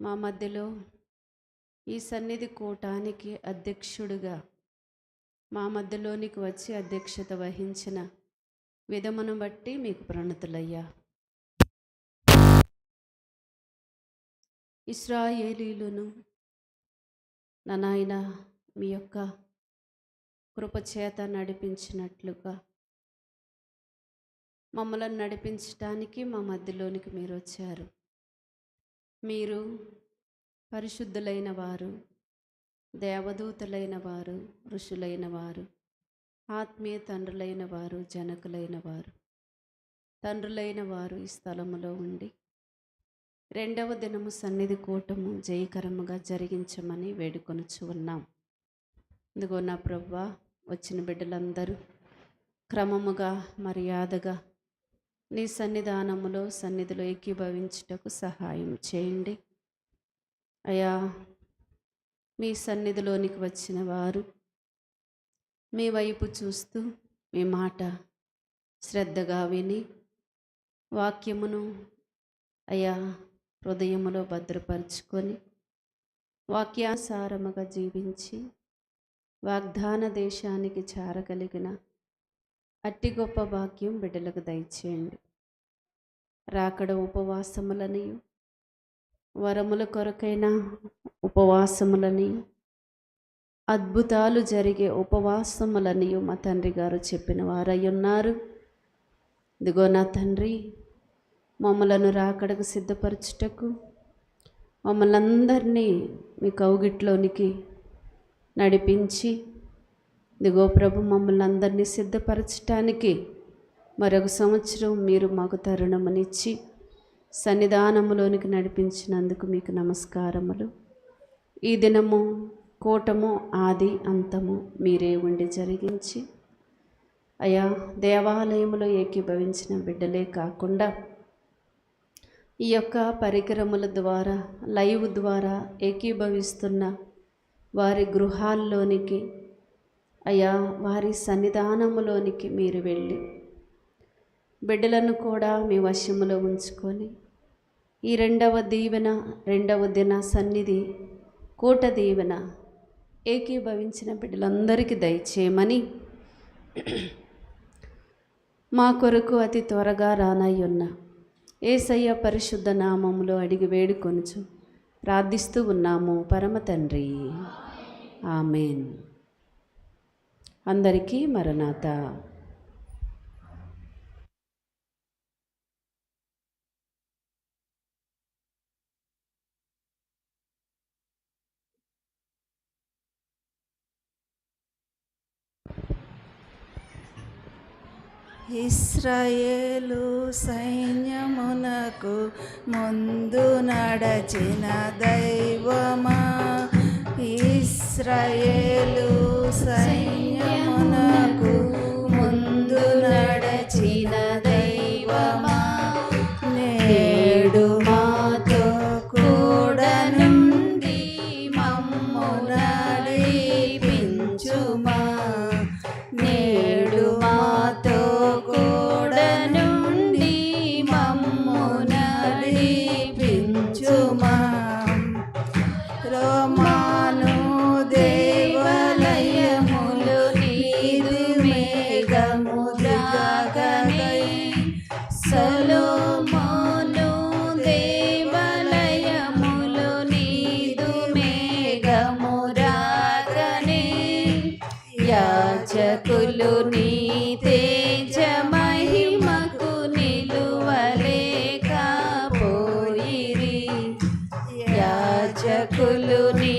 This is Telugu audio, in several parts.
మా మధ్యలో ఈ సన్నిధి కూటానికి అధ్యక్షుడిగా మా మధ్యలోనికి వచ్చి అధ్యక్షత వహించిన విధమును బట్టి మీకు ప్రణతులయ్యా. ఇస్రాయేలీలను నా నాయన మీ యొక్క కృపచేత నడిపించినట్లుగా మమ్మలను నడిపించటానికి మా మధ్యలోనికి మీరు వచ్చారు మీరు పరిశుద్ధులైన వారు దేవదూతలైన వారు ఋషులైన వారు ఆత్మీయ తండ్రులైన వారు జనకులైన వారు తండ్రులైన వారు ఈ స్థలములో ఉండి రెండవ దినము సన్నిధి కూటము జయకరముగా జరిగించమని వేడుకొనుచు ఉన్నాం. ఇదిగో నా ప్రవ్వ వచ్చిన బిడ్డలందరూ క్రమముగా మర్యాదగా నీ సన్నిధానములో సన్నిధిలో ఏకీభవించుటకు సహాయం చేయండి. అయా మీ సన్నిధిలోనికి వచ్చిన వారు మీ వైపు చూస్తూ మీ మాట శ్రద్ధగా విని వాక్యమును అయా హృదయములో భద్రపరుచుకొని వాక్యాసారముగా జీవించి వాగ్దాన దేశానికి చేరగలిగిన అట్టి గొప్ప భాగ్యం బిడ్డలకు దయచేయండి. రాకడ ఉపవాసములని వరముల కొరకైన ఉపవాసములని అద్భుతాలు జరిగే ఉపవాసములని మా తండ్రి గారు చెప్పిన వారై ఉన్నారు ఇదిగో నా తండ్రి మమ్మలను రాకడకు సిద్ధపరచుటకు మమ్మల్ని అందరినీ మీ కౌగిట్లోనికి నడిపించి ఇదిగో ప్రభు మమ్మల్ని అందరినీ సిద్ధపరచటానికి మరొక సంవత్సరం మీరు మాకు తరుణమనిచ్చి సన్నిధానములోనికి నడిపించినందుకు మీకు నమస్కారములు. ఈ దినము కూటము ఆది అంతము మీరే ఉండి జరిగించి అయా దేవాలయములో ఏకీభవించిన బిడ్డలే కాకుండా ఈ యొక్క పరికరముల ద్వారా లైవ్ ద్వారా ఏకీభవిస్తున్న వారి గృహాల్లోనికి అయ్యా వారి సన్నిధానములోనికి మీరు వెళ్ళి బిడ్డలను కూడా మీ వశములో ఉంచుకొని ఈ రెండవ దీవెన రెండవ దిన సన్నిధి కూట దీవెన ఏకీభవించిన బిడ్డలందరికీ దయచేయమని మా కొరకు అతి త్వరగా రానయ్యున్న ఏసయ్య పరిశుద్ధ నామములో అడిగి వేడుకొనుచు ప్రార్థిస్తూ ఉన్నాము. పరమ తండ్రి. ఆమెన్. అందరికీ మరణాత. ఇస్రాయేలు సైన్యమునకు ముందు నడచిన దైవమా? ఇస్రాయేలు సైన్యమునకు యాచకులు నీ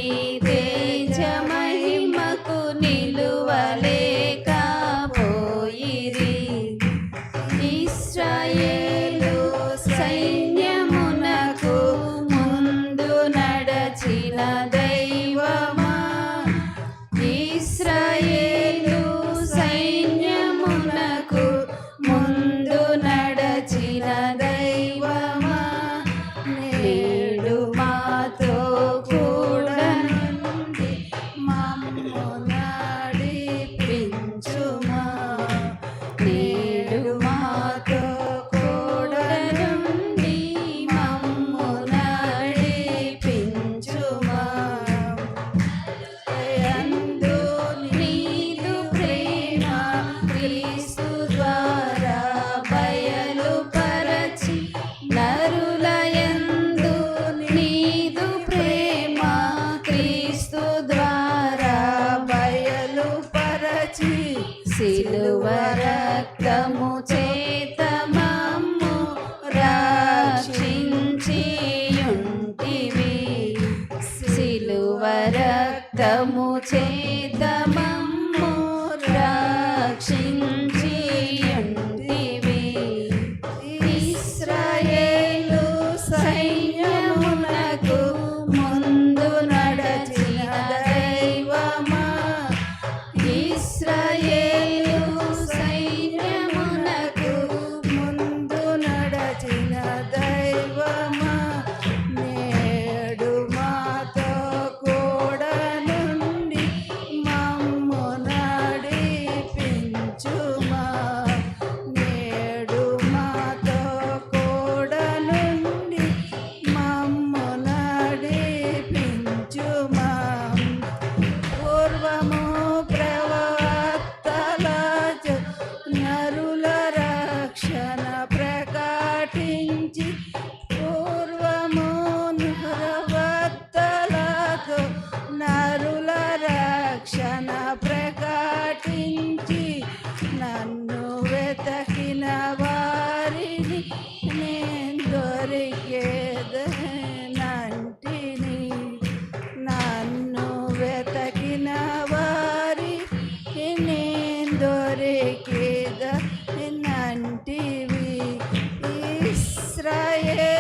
వెతకిన నేను దొరికేద నంటివి ఇస్రాయే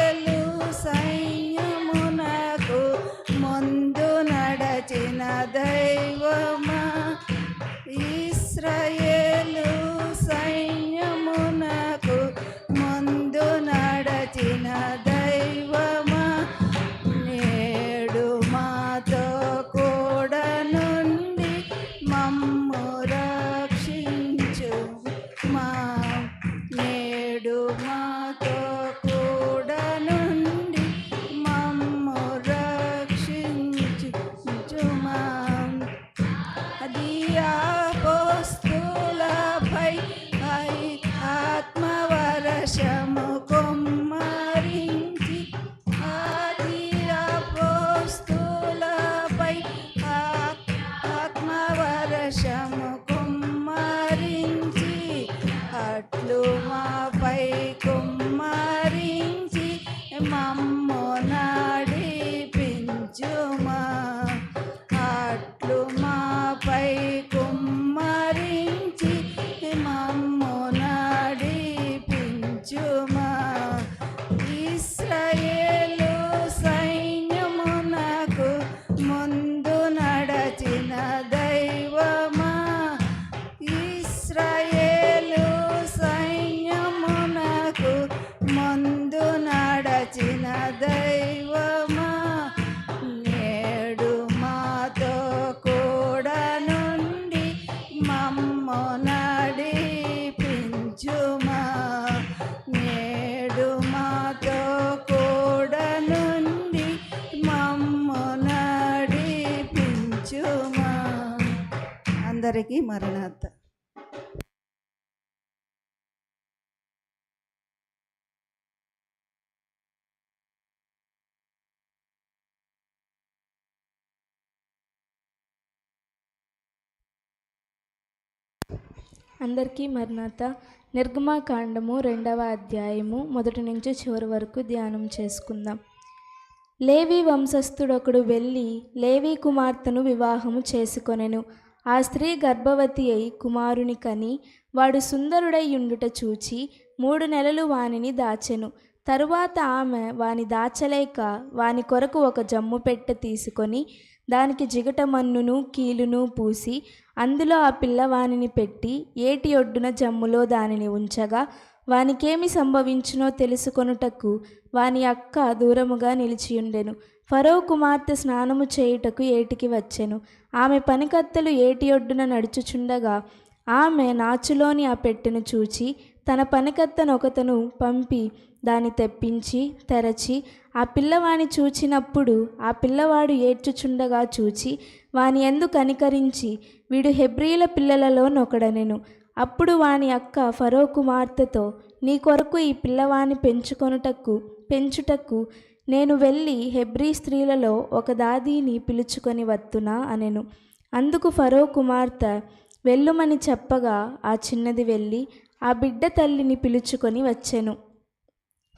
అందరికీ మరణాత అందరికీ మర్నాత నిర్గమాకాండము రెండవ అధ్యాయము మొదటి నుంచి చివరి వరకు ధ్యానం చేసుకుందాం. లేవి వంశస్థుడొకడు వెళ్ళి లేవి కుమార్తెను వివాహము చేసుకొనెను. ఆ స్త్రీ గర్భవతి అయి కుమారుని కని వాడు సుందరుడై ఉండుట చూచి మూడు నెలలు వానిని దాచెను. తరువాత ఆమె వాని దాచలేక వాని కొరకు ఒక జమ్ము పెట్టె తీసుకొని దానికి జిగట మన్నును కీలును పూసి అందులో ఆ పిల్లవానిని పెట్టి ఏటి ఒడ్డున జమ్ములో దానిని ఉంచగా వానికేమి సంభవించునో తెలుసుకొనుటకు వాని అక్క దూరముగా నిలిచియుండెను. ఫరో కుమార్తె స్నానము చేయుటకు ఏటికి వచ్చెను. ఆమె పనికత్తెలు ఏటి ఒడ్డున నడుచుచుండగా ఆమె నాచులోని ఆ పెట్టెను చూచి తన పనికత్తెను ఒకతను పంపి దాన్ని తెప్పించి తెరచి ఆ పిల్లవాని చూచినప్పుడు ఆ పిల్లవాడు ఏడ్చుచుండగా చూచి వాని ఎందు కనికరించి వీడు హెబ్రీల పిల్లలలోనొకడనెను అప్పుడు వాని అక్క ఫరో కుమార్తెతో నీ కొరకు ఈ పిల్లవాని పెంచుకొనుటకు పెంచుటకు నేను వెళ్ళి హెబ్రీ స్త్రీలలో ఒక దాదీని పిలుచుకొని వత్తునా అనెను. అందుకు ఫరో కుమార్తె వెళ్ళుమని చెప్పగా ఆ చిన్నది వెళ్ళి ఆ బిడ్డ తల్లిని పిలుచుకొని వచ్చెను.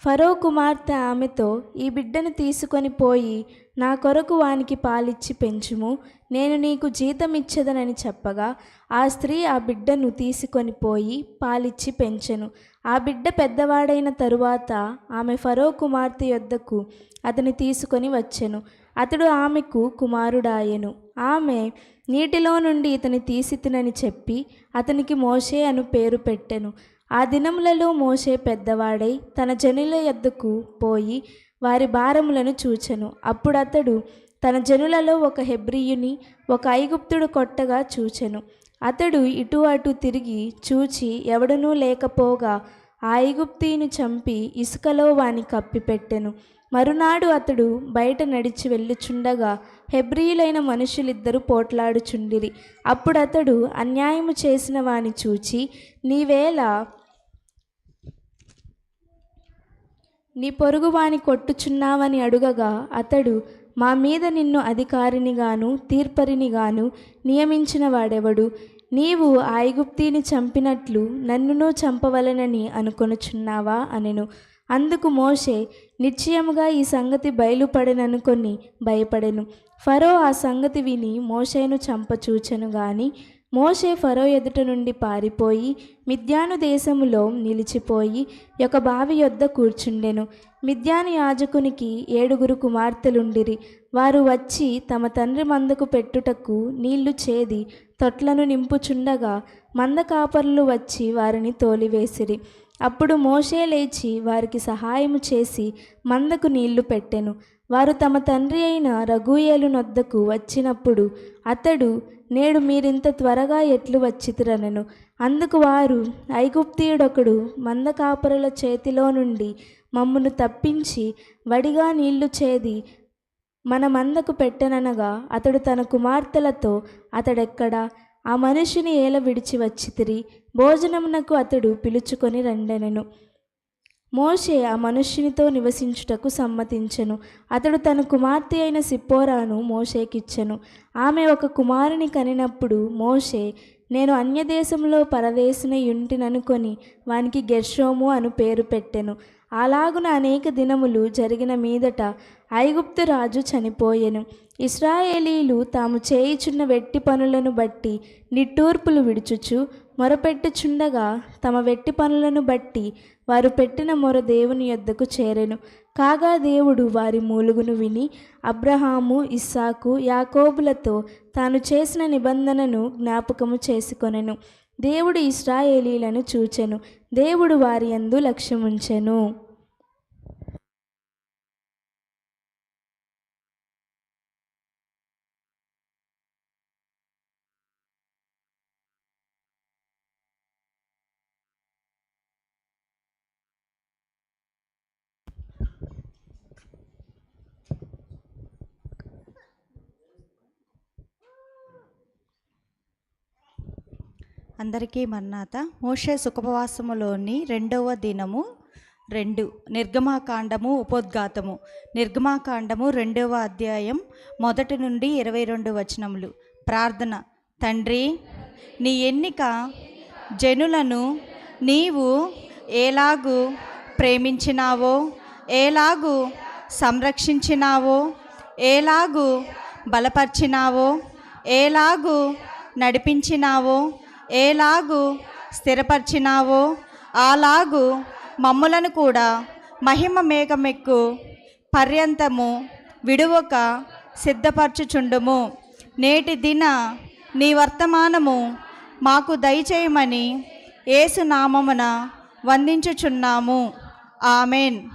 ఫరో కుమార్తె ఆమెతో ఈ బిడ్డను తీసుకొని పోయి నా కొరకు వానికి పాలిచ్చి పెంచుము. నేను నీకు జీతం ఇచ్చదనని చెప్పగా ఆ స్త్రీ ఆ బిడ్డను తీసుకొని పోయి పాలిచ్చి పెంచెను. ఆ బిడ్డ పెద్దవాడైన తరువాత ఆమె ఫరో కుమార్తె యొద్దకు అతని తీసుకొని వచ్చెను. అతడు ఆమెకు కుమారుడాయెను. ఆమె నీటిలో నుండి ఇతని తీసి తినని చెప్పి అతనికి మోషే అను పేరు పెట్టెను. ఆ దినములలో మోషే పెద్దవాడై తన జనుల యొద్దకు పోయి వారి భారములను చూచెను. అప్పుడు అతడు తన జనులలో ఒక హెబ్రియుని ఒక ఐగుప్తుడు కొట్టగా చూచెను. అతడు ఇటు అటు తిరిగి చూచి ఎవడనూ లేకపోగా ఆ ఐగుప్తీని చంపి ఇసుకలో వాని కప్పిపెట్టెను. మరునాడు అతడు బయట నడిచి వెళ్ళుచుండగా హెబ్రియులైన మనుషులిద్దరూ పోట్లాడుచుండిరి. అప్పుడు అతడు అన్యాయము చేసిన వాని చూచి నీవేళ నీ పొరుగువాని కొట్టుచున్నావని అడుగగా అతడు మా మీద నిన్ను అధికారినిగాను తీర్పరినిగాను నియమించిన వాడెవడు? నీవు ఆ ఐగుప్తీని చంపినట్లు నన్నును చంపవలనని అనుకొనుచున్నావా? అనెను. అందుకు మోషే నిశ్చయముగా ఈ సంగతి బయలుపడననుకొని భయపడెను. ఫరో ఆ సంగతి విని మోషేను చంపచూచెను గాని మోషే ఫరో ఎదుట నుండి పారిపోయి మిద్యాను దేశములో నిలిచిపోయి ఒక బావి యొద్ద కూర్చుండెను. మిద్యాను యాజకునికి ఏడుగురు కుమార్తెలుండిరి. వారు వచ్చి తమ తండ్రి మందకు పెట్టుటకు నీళ్ళు చేది తొట్లను నింపుచుండగా మంద కాపరులు వచ్చి వారిని తోలివేసిరి. అప్పుడు మోషే లేచి వారికి సహాయము చేసి మందకు నీళ్ళు పెట్టెను. వారు తమ తండ్రి అయిన రఘుయేలు నొద్దకు వచ్చినప్పుడు అతడు నేడు మీరింత త్వరగా ఎట్లు వచ్చితిరనెను? అందుకు వారు ఐగుప్తీయుడొకడు మంద కాపరుల చేతిలో నుండి మమ్మును తప్పించి వడిగా నీళ్ళు చేది మనమందకు పెట్టననగా అతడు తన కుమార్తెలతో అతడెక్కడా? ఆ మనిషిని ఏల విడిచి వచ్చితిరి? భోజనమునకు అతడు పిలుచుకొని రండెనెను. మోషే ఆ మనుష్యునితో నివసించుటకు సమ్మతించెను. అతడు తన కుమార్తె అయిన సిప్పోరాను మోషేకిచ్చెను. ఆమె ఒక కుమారుని కనినప్పుడు మోషే నేను అన్యదేశంలో పరదేశిన యుంటిననుకొని వానికి గెర్షోము అను పేరు పెట్టెను. అలాగున అనేక దినములు జరిగిన మీదట ఐగుప్తు రాజు చనిపోయెను. ఇస్రాయేలీలు తాము చేయుచున్న వెట్టి పనులను బట్టి నిట్టూర్పులు విడుచుచు మొరపెట్టుచుండగా తమ వెట్టి పనులను బట్టి వారు పెట్టిన మొర దేవుని యొద్దకు చేరెను. కాగా దేవుడు వారి మూలుగును విని అబ్రహాము ఇస్సాకు యాకోబులతో తాను చేసిన నిబంధనను జ్ఞాపకము చేసుకొనెను. దేవుడు ఇస్రాయేలీలను చూచెను. దేవుడు వారి యందు లక్ష్యముంచెను. అందరికీ మన్నాత మోషే సుఖపవాసములోని రెండవ దినము రెండు నిర్గమాకాండము ఉపోద్ఘాతము. నిర్గమాకాండము రెండవ అధ్యాయం మొదటి నుండి ఇరవై రెండు వచనములు. ప్రార్థన. తండ్రి నీ ఎన్నిక జనులను నీవు ఎలాగు ప్రేమించినావో ఎలాగు సంరక్షించినావో ఎలాగు బలపరిచినావో ఎలాగు నడిపించినావో ఏలాగు స్థిరపరిచినావో అలాగు మమ్ములను కూడా మహిమ మేఘమెక్కు పర్యంతము విడువక సిద్ధపరచుచుండుము. నేటి దిన నీ వర్తమానము మాకు దయచేయమని ఏసునామమున వందించుచున్నాము. ఆమెన్.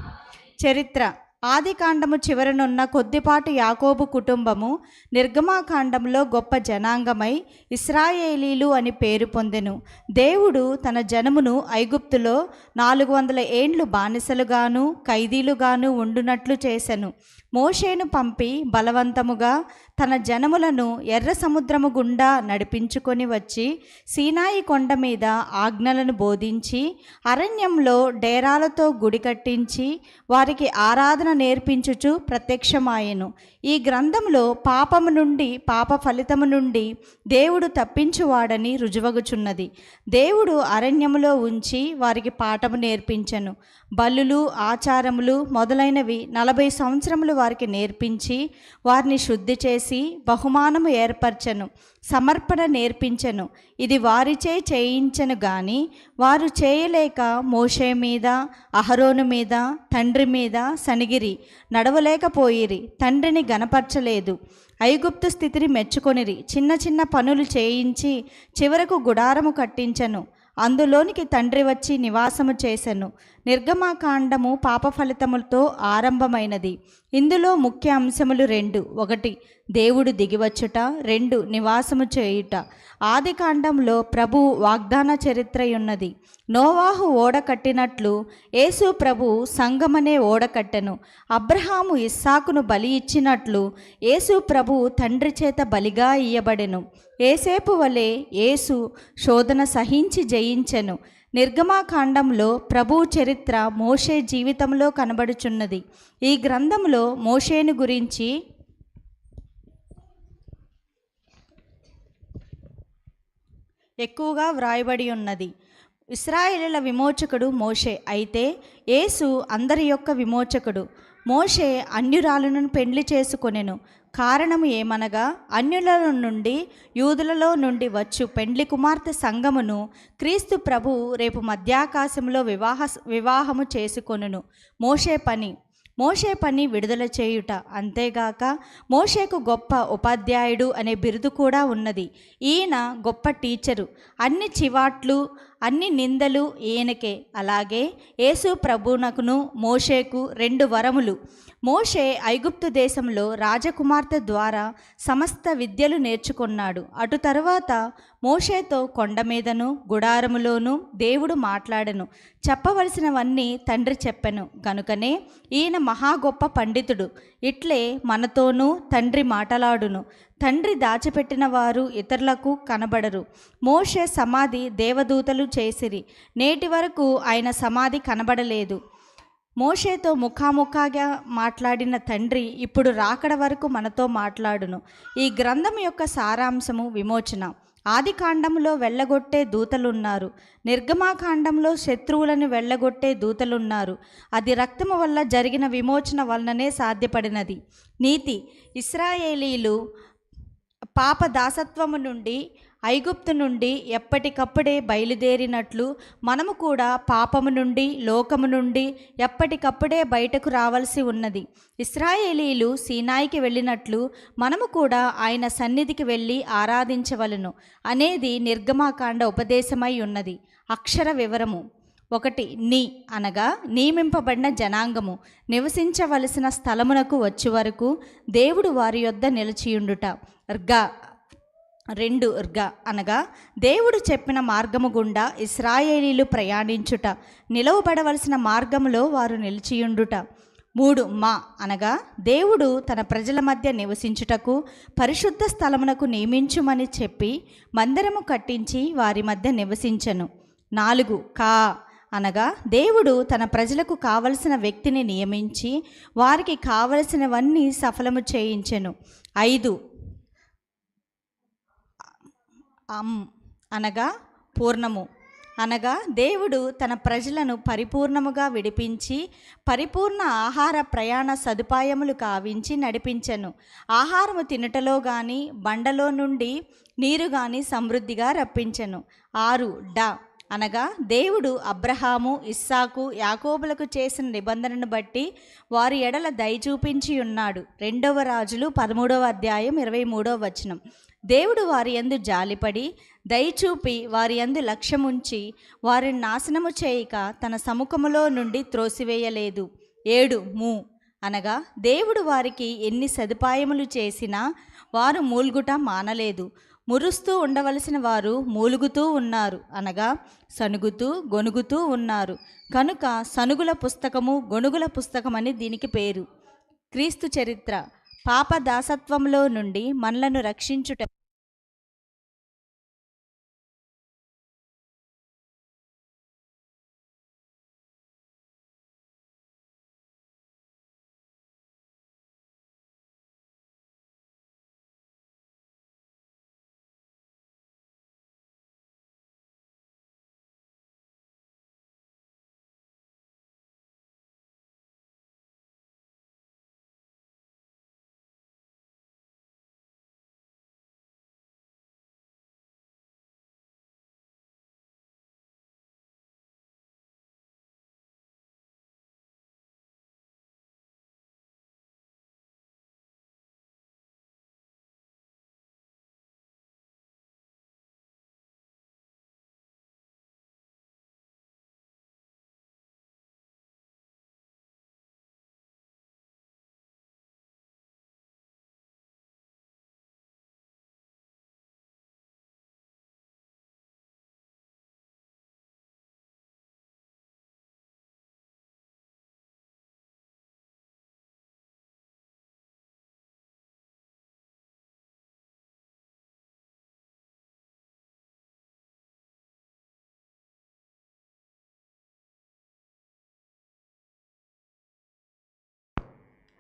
చరిత్ర. ఆది కాండము చివరనున్న కొద్దిపాటి యాకోబు కుటుంబము నిర్గమాకాండంలో గొప్ప జనాంగమై ఇస్రాయేలీలు అని పేరు పొందెను. దేవుడు తన జనమును ఐగుప్తులో నాలుగు వందల ఏండ్లు బానిసలుగాను ఖైదీలుగాను ఉండునట్లు చేసెను. మోషేను పంపి బలవంతముగా తన జనములను ఎర్ర సముద్రము గుండా నడిపించుకొని వచ్చి సీనాయి కొండ మీద ఆజ్ఞలను బోధించి అరణ్యంలో డేరాలతో గుడి కట్టించి వారికి ఆరాధన నేర్పించుచు ప్రత్యక్షమాయెను. ఈ గ్రంథంలో పాపము నుండి పాప ఫలితము నుండి దేవుడు తప్పించువాడని రుజువగుచున్నది. దేవుడు అరణ్యములో ఉంచి వారికి పాఠము నేర్పించను. బల్లులు ఆచారములు మొదలైనవి నలభై సంవత్సరములు వారికి నేర్పించి వారిని శుద్ధి చేసి బహుమానము ఏర్పరచను. సమర్పణ నేర్పించెను. ఇది వారిచే చేయించను గాని వారు చేయలేక మోషే మీద అహరోను మీద తండ్రి మీద సనిగిరి నడవలేకపోయిరి తండ్రిని గనపరచలేదు ఐగుప్తు స్థితిని మెచ్చుకొనిరి చిన్న చిన్న పనులు చేయించి చివరకు గుడారము కట్టించెను. అందులోనికి తండ్రి వచ్చి నివాసము చేసెను. నిర్గమాకాండము పాప ఫలితములతో ఆరంభమైనది. ఇందులో ముఖ్య అంశములు రెండు. ఒకటి దేవుడు దిగివచ్చుట. రెండు నివాసము చేయుట. ఆది కాండంలో ప్రభు వాగ్దాన చరిత్రయున్నది. నోవాహు ఓడ కట్టినట్లు యేసు ప్రభు సంగమనే ఓడ కట్టెను. అబ్రహాము ఇస్సాకును బలి ఇచ్చినట్లు యేసు ప్రభు తండ్రి చేత బలిగా ఇయ్యబడెను. ఏసేపు వలె యేసు శోధన సహించి జయించెను. నిర్గమాకాండంలో ప్రభు చరిత్ర మోషే జీవితంలో కనబడుచున్నది. ఈ గ్రంథంలో మోషేను గురించి ఎక్కువగా వ్రాయబడి ఉన్నది. ఇస్రాయేలీల విమోచకుడు మోషే. అయితే యేసు అందరి యొక్క విమోచకుడు. మోషే అన్యురాలను పెండ్లి చేసుకొనెను. కారణము ఏమనగా అన్యుల నుండి యూదులలో నుండి వచ్చు పెండ్లి కుమార్తె సంగమును క్రీస్తు ప్రభు రేపు మధ్యాకాశంలో వివాహ వివాహము చేసుకొనును. మోషే పని. మోషే పని విడుదల చేయుట. అంతేగాక మోషేకు గొప్ప ఉపాధ్యాయుడు అనే బిరుదు కూడా ఉన్నది. ఈయన గొప్ప టీచరు. అన్ని చివాట్లు అన్ని నిందలు ఈయనకే. అలాగే యేసు ప్రభునకును మోషేకు రెండు వరములు. మోషే ఐగుప్తు దేశంలో రాజకుమార్తె ద్వారా సమస్త విద్యలు నేర్చుకున్నాడు. అటు తరువాత మోషేతో కొండ మీదను గుడారములోనూ దేవుడు మాట్లాడను. చెప్పవలసినవన్నీ తండ్రి చెప్పెను. కనుకనే ఈయన మహా గొప్ప పండితుడు. ఇట్లే మనతోనూ తండ్రి మాటలాడును. తండ్రి దాచిపెట్టిన వారు ఇతరులకు కనబడరు. మోషే సమాధి దేవదూతలు చేసిరి. నేటి వరకు ఆయన సమాధి కనబడలేదు. మోషేతో ముఖాముఖాగా మాట్లాడిన తండ్రి ఇప్పుడు రాకడ వరకు మనతో మాట్లాడును. ఈ గ్రంథం యొక్క సారాంశము విమోచన. ఆది కాండంలో వెళ్ళగొట్టే దూతలున్నారు. నిర్గమాకాండంలో శత్రువులను వెళ్ళగొట్టే దూతలున్నారు. అది రక్తము వల్ల జరిగిన విమోచన వలననే సాధ్యపడినది. నీతి. ఇస్రాయేలీలు పాప దాసత్వము నుండి ఐగుప్తు నుండి ఎప్పటికప్పుడే బయలుదేరినట్లు మనము కూడా పాపము నుండి లోకము నుండి ఎప్పటికప్పుడే బయటకు రావాల్సి ఉన్నది. ఇస్రాయేలీలు సీనాయికి వెళ్ళినట్లు మనము కూడా ఆయన సన్నిధికి వెళ్ళి ఆరాధించవలను. అనేది నిర్గమాకాండ ఉపదేశమై ఉన్నది. అక్షర వివరము. ఒకటి నీ అనగా నియమింపబడిన జనాంగము. నివసించవలసిన స్థలమునకు వచ్చే వరకు దేవుడు వారి యొద్ద నిలిచియుండుట. ర్గా రెండు ర్గా అనగా దేవుడు చెప్పిన మార్గము గుండా ఇస్రాయేలీలు ప్రయాణించుట. నిలవబడవలసిన మార్గములో వారు నిలిచియుండుట. మూడు మా అనగా దేవుడు తన ప్రజల మధ్య నివసించుటకు పరిశుద్ధ స్థలమునకు నియమించుమని చెప్పి మందిరము కట్టించి వారి మధ్య నివసించను. నాలుగు కా అనగా దేవుడు తన ప్రజలకు కావలసిన వ్యక్తిని నియమించి వారికి కావలసినవన్నీ సఫలము చేయించెను. ఐదు. అమ్ అనగా పూర్ణము. అనగా దేవుడు తన ప్రజలను పరిపూర్ణముగా విడిపించి పరిపూర్ణ ఆహార ప్రయాణ సదుపాయములు కావించి నడిపించెను. ఆహారము తినుటలో గాని బండలో నుండి నీరు గాని సమృద్ధిగా రప్పించెను. ఆరు. డ. అనగా దేవుడు అబ్రహాము ఇస్సాకు యాకోబులకు చేసిన నిబంధనను బట్టి వారి ఎడల దయ చూపించి ఉన్నాడు. రెండవ రాజులు పదమూడవ అధ్యాయం ఇరవై మూడవ వచనం. దేవుడు వారి యందు జాలిపడి దయచూపి వారి యందు లక్ష్యముంచి వారిని నాశనము చేయక తన సముఖములో నుండి త్రోసివేయలేదు. ఏడు మూ. అనగా దేవుడు వారికి ఎన్ని సదుపాయములు చేసినా వారు మూల్గుట మానలేదు. మురుస్తూ ఉండవలసిన వారు మూలుగుతూ ఉన్నారు. అనగా సనుగుతూ గొనుగుతూ ఉన్నారు. కనుక సనుగుల పుస్తకము గొనుగుల పుస్తకమని దీనికి పేరు. క్రీస్తు చరిత్ర. పాప దాసత్వంలో నుండి మనలను రక్షించుట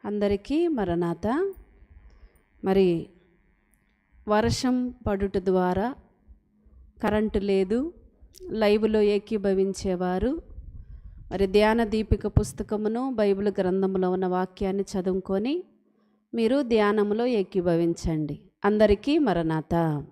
అందరికీ మరణాత. మరి వర్షం పడుట ద్వారా కరెంటు లేదు లైవ్లో ఏకీభవించేవారు. మరి ధ్యాన దీపిక పుస్తకమును బైబిల్ గ్రంథంలో ఉన్న వాక్యాన్ని చదువుకొని మీరు ధ్యానంలో ఏకీభవించండి. అందరికీ మరణాత.